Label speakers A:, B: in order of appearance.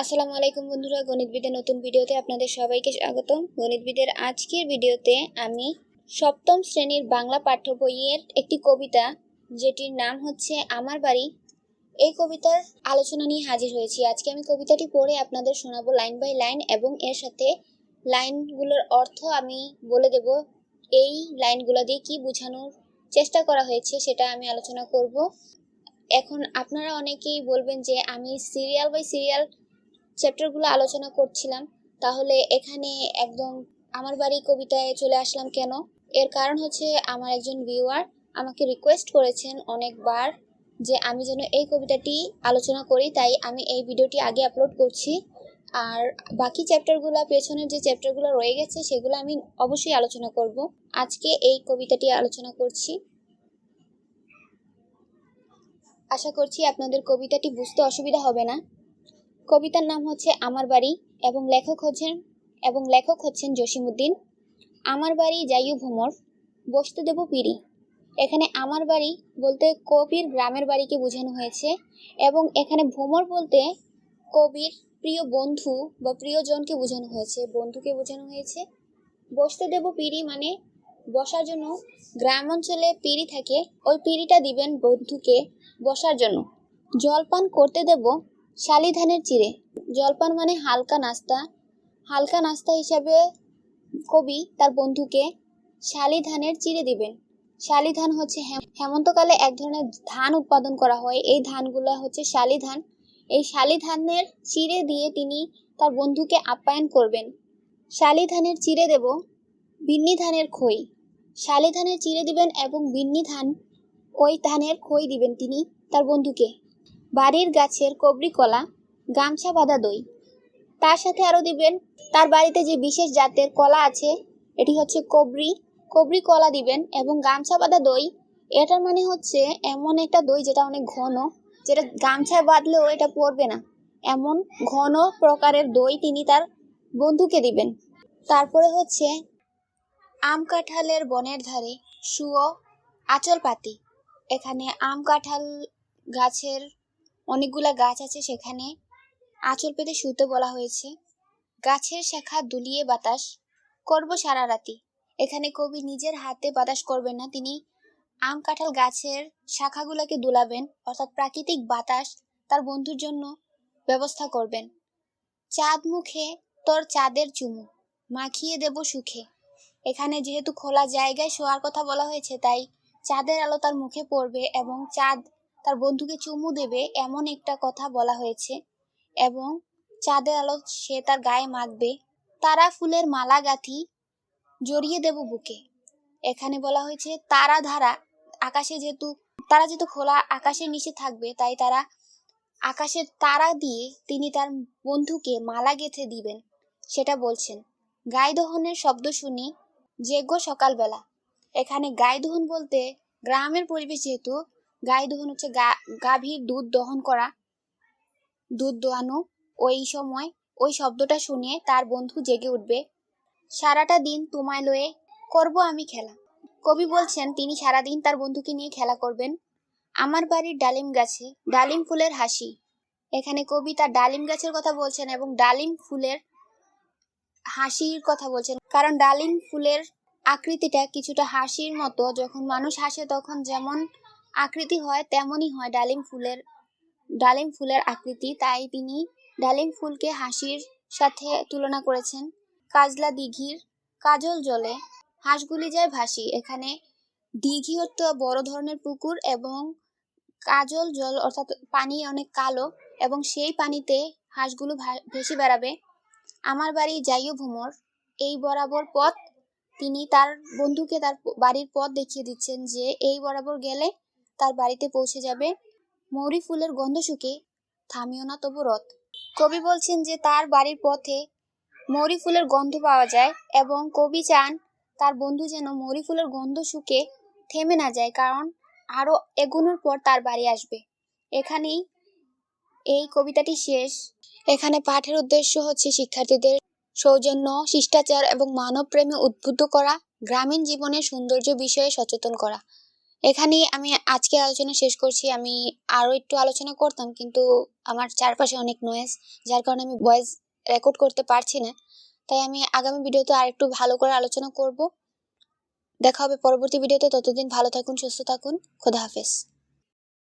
A: আসসালামু আলাইকুম বন্ধুরা, গণিতবিদের নতুন ভিডিওতে আপনাদের সবাইকে স্বাগতম। গণিতবিদের আজকের ভিডিওতে আমি সপ্তম শ্রেণির বাংলা পাঠ্য বইয়ের একটি কবিতা, যেটির নাম হচ্ছে আমার বাড়ি। এই কবিতার আলোচনা নিয়ে হাজির হয়েছি। আজকে আমি কবিতাটি পড়ে আপনাদের শোনাবো লাইন বাই লাইন এবং এর সাথে লাইনগুলোর অর্থ আমি বলে দেব। এই লাইনগুলো দিয়ে কি বোঝানোর চেষ্টা করা হয়েছে সেটা আমি আলোচনা করব। এখন আপনারা অনেকেই বলবেন যে আমি সিরিয়াল বাই সিরিয়াল চ্যাপ্টারগুলো আলোচনা করছিলাম, তাহলে এখানে একদম আমার বাড়ি কবিতায় চলে আসলাম কেন? এর কারণ হচ্ছে আমার একজন ভিউয়ার আমাকে রিকোয়েস্ট করেছেন অনেকবার যে আমি যেন এই কবিতাটি আলোচনা করি, তাই আমি এই ভিডিওটি আগে আপলোড করছি। আর বাকি চ্যাপ্টারগুলো পেছনের যে চ্যাপ্টারগুলো রয়ে গেছে, সেগুলো আমি অবশ্যই আলোচনা করব। আজকে এই কবিতাটি আলোচনা করছি। আশা করছি আপনাদের কবিতাটি বুঝতে অসুবিধা হবে না। কবিতার নাম হচ্ছে আমার বাড়ি এবং লেখক হচ্ছেন, এবং লেখক হচ্ছেন জসিমুদ্দিন আমার বাড়ি যাইও ভ্রমর, বসতে দেব পিড়ি। এখানে আমার বাড়ি বলতে কবির গ্রামের বাড়িকে বোঝানো হয়েছে, এবং এখানে ভ্রমর বলতে কবির প্রিয় বন্ধু বা প্রিয়জনকে বোঝানো হয়েছে, বন্ধুকে বোঝানো হয়েছে। বসতে দেব পিড়ি মানে বসার জন্য। গ্রাম অঞ্চলে পিড়ি থাকে, ওই পিড়িটা দিবেন বন্ধুকে বসার জন্য। জলপান করতে দেব শালি ধানের চিড়ে। জলপান মানে হালকা নাস্তা। হালকা নাস্তা হিসাবে কবি তার বন্ধুকে শালি ধানের চিড়ে দিবেন। শালি ধান হচ্ছে হেম- হেমন্তকালে এক ধরনের ধান উৎপাদন করা হয়। এই ধানগুলো হচ্ছে শালি ধান এই শালি ধানের চিড়ে দিয়ে তিনি তার বন্ধুকে আপ্যায়ন করবেন। শালি ধানের চিড়ে দেব বিন্নি ধানের খই। শালি ধানের চিড়ে দিবেন এবং বিন্নি ধান ওই ধানের খই দিবেন তিনি তার বন্ধুকে। বাড়ির গাছের কবরি কলা, গামছা বাঁধা দই। তার সাথে আরও দিবেন, তার বাড়িতে যে বিশেষ জাতের কলা আছে, এটি হচ্ছে কবরি। কবরি কলা দিবেন এবং গামছা বাঁধা দই, এটার মানে হচ্ছে এমন একটা দই যেটা অনেক ঘন, যেটা গামছায় বাঁধলেও এটা পড়বে না। এমন ঘন প্রকারের দই তিনি তার বন্ধুকে দিবেন। তারপরে হচ্ছে আম কাঁঠালের বনের ধারে শুয়ো আঁচল পাতি এখানে আম কাঁঠাল গাছের অনেকগুলা গাছ আছে সেখানে। আঁচল পেতে শুতে বলা হয়েছে। গাছের শাখা দুলিয়ে বাতাস করব সারা রাতি। এখানে কবি নিজের হাতে বাতাস করবেন না, তিনি আম কাঁঠাল গাছের শাখাগুলোকে দুলাবেন, অর্থাৎ প্রাকৃতিক বাতাস তার বন্ধুর জন্য ব্যবস্থা করবেন। চাঁদ মুখে তোর চাঁদের চুমু, মাখিয়ে দেব সুখে। এখানে যেহেতু খোলা জায়গায় শোয়ার কথা বলা হয়েছে, তাই চাঁদের আলো তার মুখে পড়বে এবং চাঁদ তার বন্ধুকে চুমু দেবে এমন একটা কথা বলা হয়েছে এবং চাঁদের আলো সে তার গায়ে মাখবে। তারা ফুলের মালা গাঁথি জড়িয়ে দেব বুকে। এখানে বলা হয়েছে, তারা ধারা আকাশে যেহেতু, তারা যেহেতু খোলা আকাশের নিচে থাকবে, তাই তারা আকাশের তারা দিয়ে তিনি তার বন্ধুকে মালা গেঁথে দিবেন, সেটা বলছেন। গায়ে দহনের শব্দ শুনি যেগো সকালবেলা। এখানে গায়ে দহন বলতে গ্রামের পরিবেশ যেহেতু গায়ে দহন হচ্ছে গাভীর দুধ দহন করা, দুধ দোয়ানো, ওই সময় ওই শব্দটা শুনে তার বন্ধু জেগে উঠবে। সারাটা দিন তোমায় লয়ে করব আমি খেলা। কবি বলছেন, তিনি সারাদিন তার বন্ধুকে নিয়ে খেলা করবেন। আমার বাড়ির ডালিম গাছে, ডালিম ফুলের হাসি। এখানে কবি তার ডালিম গাছের কথা বলছেন এবং ডালিম ফুলের হাসির কথা বলছেন। কারণ ডালিম ফুলের আকৃতিটা কিছুটা হাসির মতো, যখন মানুষ হাসে তখন যেমন আকৃতি হয়, তেমনই হয় ডালিম ফুলের ডালিম ফুলের আকৃতি। তাই তিনি ডালিম ফুলকে হাসির সাথে তুলনা করেছেন। কাজলা দিঘির কাজল জলে হাঁসগুলি যায় ভাসি। এখানে দিঘি হতো বড় ধরনের পুকুর এবং কাজল জল অর্থাৎ পানি অনেক কালো এবং সেই পানিতে হাঁসগুলো ভেসে বেড়াবে। আমার বাড়ি যাইও ভ্রমর এই বরাবর পথ তিনি তার বন্ধুকে তার বাড়ির পথ দেখিয়ে দিচ্ছেন যে এই বরাবর গেলে তার বাড়িতে পৌঁছে যাবে। মৌরি ফুলের গন্ধ শুকে, থামিও না তবু রথ। কবি বলছেন যে তার বাড়ির পথে মৌরি ফুলের গন্ধ পাওয়া যায় এবং কবি চান তার বন্ধু যেন মৌরি ফুলের গন্ধ শুকে, থেমে না যায় কারণ আরও এগোনোর পর তার বাড়ি আসবে। এখানেই এই কবিতাটি শেষ। এখানে পাঠের উদ্দেশ্য হচ্ছে শিক্ষার্থীদের সৌজন্য, শিষ্টাচার এবং মানব প্রেমে উদ্বুদ্ধ করা, গ্রামীণ জীবনের সৌন্দর্য বিষয়ে সচেতন করা। এখানেই আমি আজকে আলোচনা শেষ করছি। আমি আরও একটু আলোচনা করতাম, কিন্তু আমার চারপাশে অনেক নয়েজ যার কারণে আমি ভয়েস রেকর্ড করতে পারছি না। তাই আমি আগামী ভিডিওতে আর একটু ভালো করে আলোচনা করব। দেখা হবে পরবর্তী ভিডিওতে। ততদিন ভালো থাকুন, সুস্থ থাকুন। খোদা হাফেজ।